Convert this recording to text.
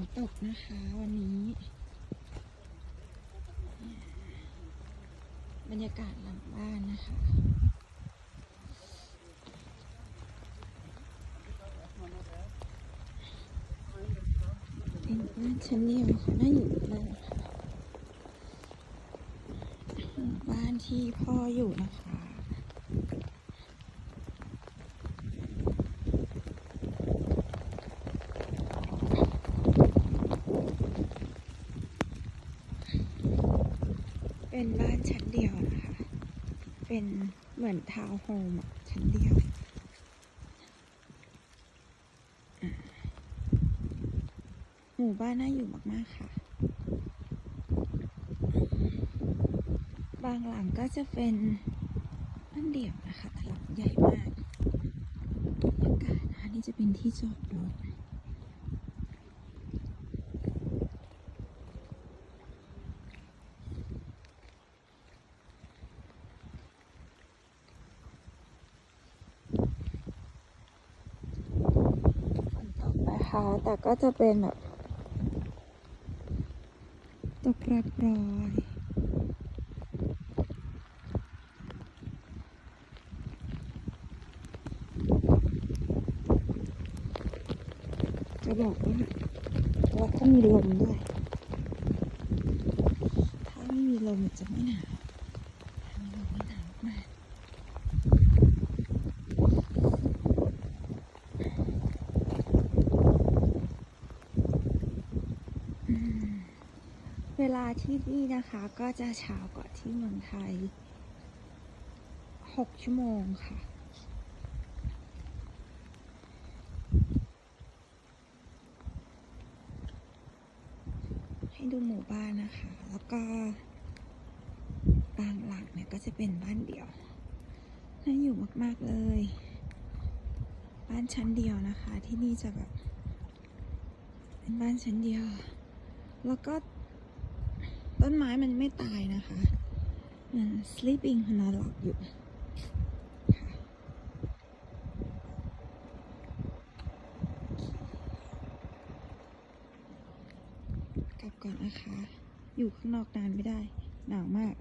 นตกนะคะวันนี้ บรรยากาศหลังบ้านนะคะเป็นบ้านชั้นเดียวค่ะน่าอยู่มากบ้านที่พ่ออยู่นะคะ เป็นบ้านชั้นเดียวนะคะ เป็นเหมือนทาวน์โฮมอะชั้นเดียวหมู่บ้านน่าอยู่มากๆค่ะ บางหลังก็จะเป็นบ้านเดี่ยวนะคะหลังใหญ่มากบรรยากาศนะคะนี่จะเป็นที่จอดรถ ฝนตก นะคะ แต่ก็จะเป็นแบบตกปรปรอย จะบอกว่าว่าต้องมีลมด้วย ถ้าไม่มีลมมันจะไม่หนาวถ้ามีลมไม่หนาวมาก อืม เวลาที่นี่นะคะ ก็จะเช้ากว่าที่เมืองไทยหกชั่วโมงค่ะ ให้ดูหมู่บ้านนะคะ แล้วก็บางหลังเนี่ยก็จะเป็นบ้านเดี่ยว น่าอยู่มาก ๆ เลย บ้านชั้นเดียวนะคะ ที่นี่จะแบบ เป็นบ้านชั้นเดียว แล้วก็ ต้นไม้มันไม่ตายนะคะ มัน sleeping มันนอนหลับอยู่กลับก่อนนะคะ อยู่ข้างนอกนานไม่ได้ หนาวมาก